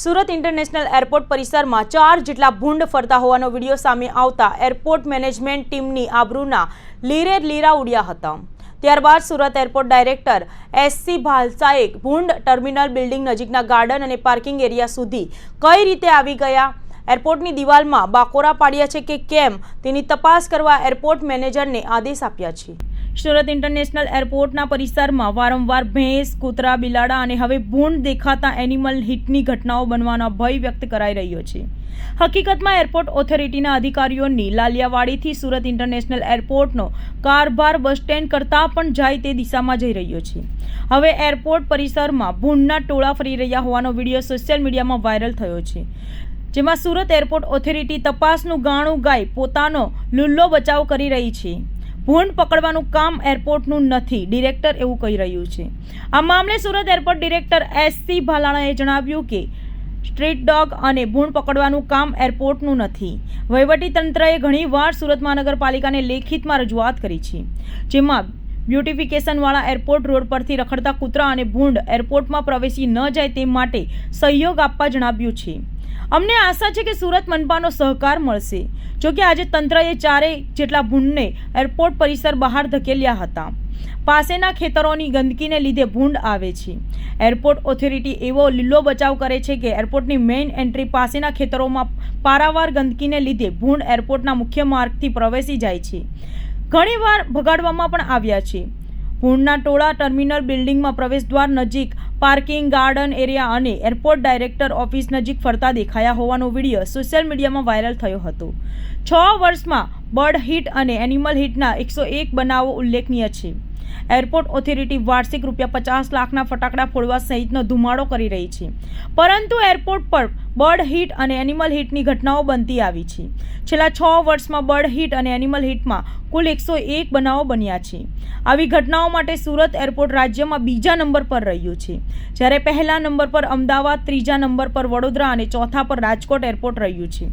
Surat international airport પરિસરમાં ચાર જેટલા ભૂંડ ફરતા હોવાનો વીડિયો સામે આવતા એરપોર્ટ મેનેજમેન્ટ ટીમની આબરૂના લીરે લીરા ઉડ્યા હતા. ત્યારબાદ સુરત એરપોર્ટ ડાયરેક્ટર એસસી ભાલસાએ ભૂંડ ટર્મિનલ બિલ્ડિંગ નજીકના ગાર્ડન અને પાર્કિંગ એરિયા સુધી કઈ રીતે આવી ગયા? એરપોર્ટની દિવાલમાં બાકોરા પાડ્યા છે કે કેમ? તેની તપાસ કરવા એરપોર્ટ મેનેજરને આદેશ આપ્યા છે. સુરત ઇન્ટરનેશનલ એરપોર્ટના પરિસરમાં વારંવાર ભેંસ, કૂતરા, બિલાડા અને હવે ભૂંડ દેખાતા એનિમલ હિટની ઘટનાઓ બનવાનો ભય વ્યક્ત કરાઈ રહ્યો છે. હકીકતમાં એરપોર્ટ ઓથોરિટીના અધિકારીઓની લાલિયાવાડીથી સુરત ઇન્ટરનેશનલ એરપોર્ટનો કારભાર બસ સ્ટેન્ડ કરતાં પણ જાય તે દિશામાં જઈ રહ્યો છે. હવે એરપોર્ટ પરિસરમાં ભૂંડના ટોળા ફરી રહ્યા હોવાનો વીડિયો સોશિયલ મીડિયામાં વાયરલ થયો છે. જેમાં સુરત એરપોર્ટ ઓથોરિટી તપાસનું ગાણું ગાય પોતાનો લુલ્લો બચાવ કરી રહી છે. ભૂંડ પકડવાનું કામ એરપોર્ટનું નથી, ડિરેક્ટર એવું કહી રહ્યું છે. આ મામલે Surat airport director S C ભાલાણાએ જણાવ્યું કે, સ્ટ્રીટ ડોગ અને ભૂંડ પકડવાનું કામ એરપોર્ટનું નથી. તંત્રએ ઘણીવાર સુરત મહાનગરપાલિકાને લેખિતમાં રજૂઆત કરી છે, જેમાં બ્યુટિફિકેશનવાળા એરપોર્ટ રોડ પરથી રખડતા કૂતરા અને ભૂંડ એરપોર્ટમાં પ્રવેશી ન જાય તે માટે સહયોગ આપવા જણાવ્યું છે. અમને આશા છે કે સુરત મનપાનો સહકાર મળશે. જોકે આજે તંત્રએ ચારેય જેટલા ભૂંડને એરપોર્ટ પરિસર બહાર ધકેલ્યા હતા. પાસેના ખેતરોની ગંદકીને લીધે ભૂંડ આવે છે. એરપોર્ટ ઓથોરિટી એવો લીલો બચાવ કરે છે કે એરપોર્ટની મેઇન એન્ટ્રી પાસેના ખેતરોમાં પારાવાર ગંદકીને લીધે ભૂંડ એરપોર્ટના મુખ્ય માર્ગથી પ્રવેશી જાય છે. ઘણીવાર ભગાડવામાં પણ આવ્યા છે. ભૂંડના ટોળા ટર્મિનલ બિલ્ડિંગમાં પ્રવેશદ્વાર નજીક પાર્કિંગ ગાર્ડન એરિયા અને એરપોર્ટ ડાયરેક્ટર ઓફિસ નજીક ફરતા દેખાયા હોવાનો વીડિયો સોશિયલ મીડિયામાં વાયરલ થયો હતો. છ વર્ષમાં બર્ડ હિટ અને એનિમલ હિટના એકસો એક બનાવો ઉલ્લેખનીય છે. એરપોર્ટ ઓથોરિટી વાર્ષિક રૂપિયા પચાસ લાખના ફટાકડા ફોડવા સહિતનો ધુમાડો કરી રહી છે. પરંતુ એરપોર્ટ પર બર્ડ હિટ અને એનિમલ હિટની ઘટનાઓ બનતી આવી છે. છેલ્લા છ વર્ષમાં બર્ડ હિટ અને એનિમલ હિટમાં કુલ એકસો એક બનાવો બન્યા છે. આવી ઘટનાઓ માટે સુરત એરપોર્ટ રાજ્યમાં બીજા નંબર પર રહ્યું છે. જ્યારે પહેલા નંબર પર અમદાવાદ, ત્રીજા નંબર પર વડોદરા અને ચોથા પર રાજકોટ એરપોર્ટ રહ્યું છે.